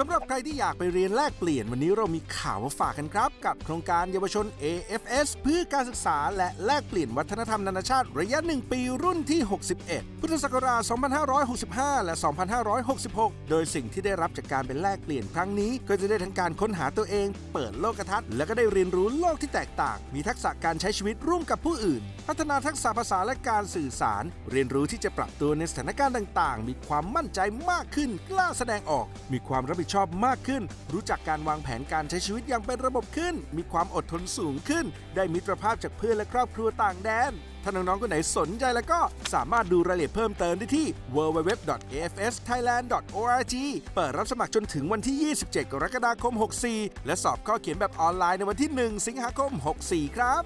สำหรับใครที่อยากไปเรียนแลกเปลี่ยนวันนี้เรามีข่าวมาฝากกันครับ กับโครงการเยาวชน AFS เพื่อการศึกษาและแลกเปลี่ยนวัฒนธรรมนานาชาติระยะ 1 ปีรุ่นที่ 61 พุทธศักราช 2565 และ 2566 โดยสิ่งที่ได้รับจากการเป็นแลกเปลี่ยนครั้งนี้ ก็จะได้ทั้งการค้นหาตัวเอง เปิดโลกทัศน์และก็ได้เรียนรู้โลกที่แตกต่าง มีทักษะการใช้ชีวิตร่วมกับผู้อื่น พัฒนาทักษะภาษาและการสื่อสาร เรียนรู้ที่จะปรับตัวในสถานการณ์ต่าง ๆ มีความมั่นใจมากขึ้น กล้าแสดงออก มีความรับผิดชอบมากขึ้น รู้จักการวางแผนการใช้ชีวิตอย่างเป็นระบบขึ้น มีความอดทนสูงขึ้น ได้มิตรภาพจากเพื่อนและครอบครัวต่างแดน ถ้าน้องๆคนไหนสนใจแล้วก็สามารถดูรายละเอียดเพิ่มเติมได้ที่ www.afsthailand.org เปิดรับสมัครจนถึงวันที่ 27 กรกฎาคม 64 และสอบข้อเขียนแบบออนไลน์ในวันที่ 1 สิงหาคม 64 ครับ